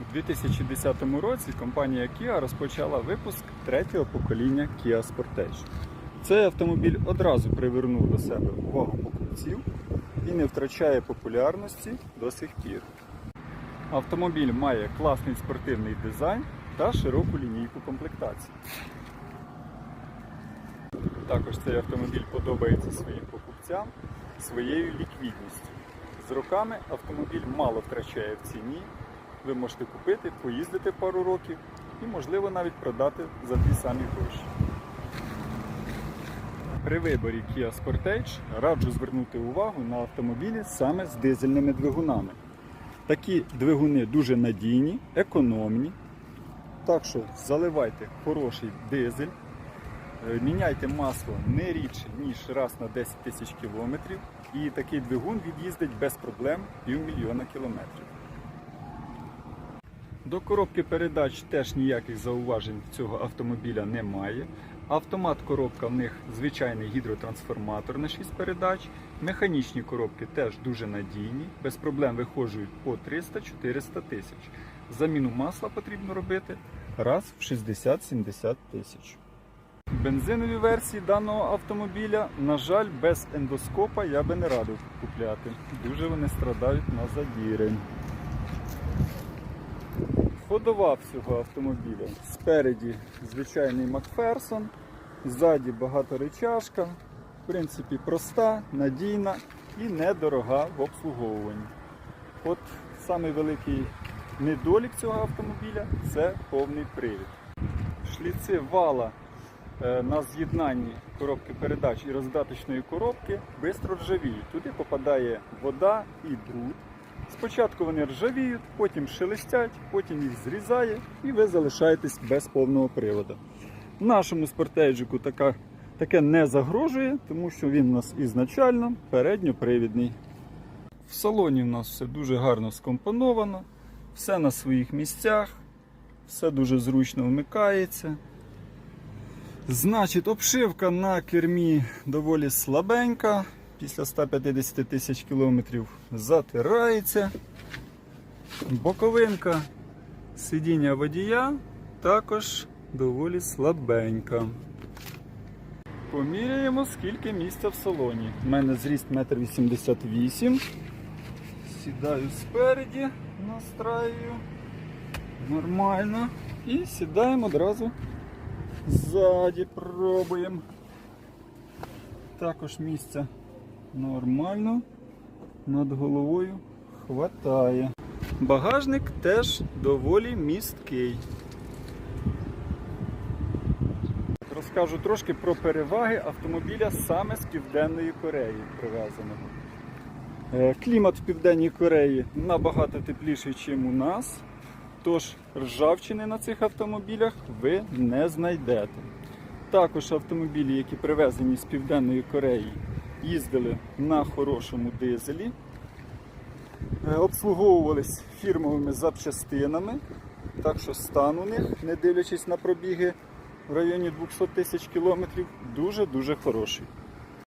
У 2010 році компанія Kia розпочала випуск третього покоління Kia Sportage. Цей автомобіль одразу привернув до себе увагу покупців і не втрачає популярності до сих пір. Автомобіль має класний спортивний дизайн та широку лінійку комплектацій. Також цей автомобіль подобається своїм покупцям своєю ліквідністю. З роками автомобіль мало втрачає в ціні. Ви можете купити, поїздити пару років і, можливо, навіть продати за ті самі гроші. При виборі Kia Sportage раджу звернути увагу на автомобілі саме з дизельними двигунами. Такі двигуни дуже надійні, економні. Так що заливайте хороший дизель, Е, Міняйте масло не рідше, ніж раз на 10 тисяч кілометрів. І такий двигун від'їздить без проблем півмільйона кілометрів. До коробки передач теж ніяких зауважень цього автомобіля немає. Автомат коробка в них звичайний гідротрансформатор на 6 передач. Механічні коробки теж дуже надійні, без проблем виходжують по 300-400 тисяч. Заміну масла потрібно робити раз в 60-70 тисяч. Бензинові версії даного автомобіля, на жаль, без ендоскопа я би не радив купляти. Дуже вони страдають на задіри. Ходова всього автомобіля. Спереді звичайний Макферсон, ззаді багаторичашка. В принципі, проста, надійна і недорога в обслуговуванні. От самий великий недолік цього автомобіля це повний привід. Шліци вала е, на з'єднанні коробки передач і роздаточної коробки швидко ржавіють. Туди попадає вода і бруд. Спочатку вони ржавіють, потім шелестять, потім їх зрізає і ви залишаєтесь без повного приводу. Нашому спортейджику така, таке не загрожує, тому що він у нас ізначально передньопривідний. В салоні в нас все дуже гарно скомпоновано, все на своїх місцях, все дуже зручно вмикається. Значить, обшивка на кермі доволі слабенька. Після 150 тисяч кілометрів затирається. Боковинка сидіння водія також доволі слабенька. Поміряємо, скільки місця в салоні. У мене зріст 1,88 м. Сідаю спереді, настраюю. Нормально. І сідаємо одразу ззаді пробуємо. Також місця нормально. Над головою хватає. Багажник теж доволі місткий. Розкажу трошки про переваги автомобіля саме з Південної Кореї привезеного. Е, Клімат в Південній Кореї набагато тепліший, ніж у нас. Тож ржавчини на цих автомобілях ви не знайдете. Також автомобілі, які привезені з Південної Кореї, їздили на хорошому дизелі, е, обслуговувались фірмовими запчастинами. Так що стан у них, не дивлячись на пробіги в районі 200 тисяч кілометрів, дуже-дуже хороший.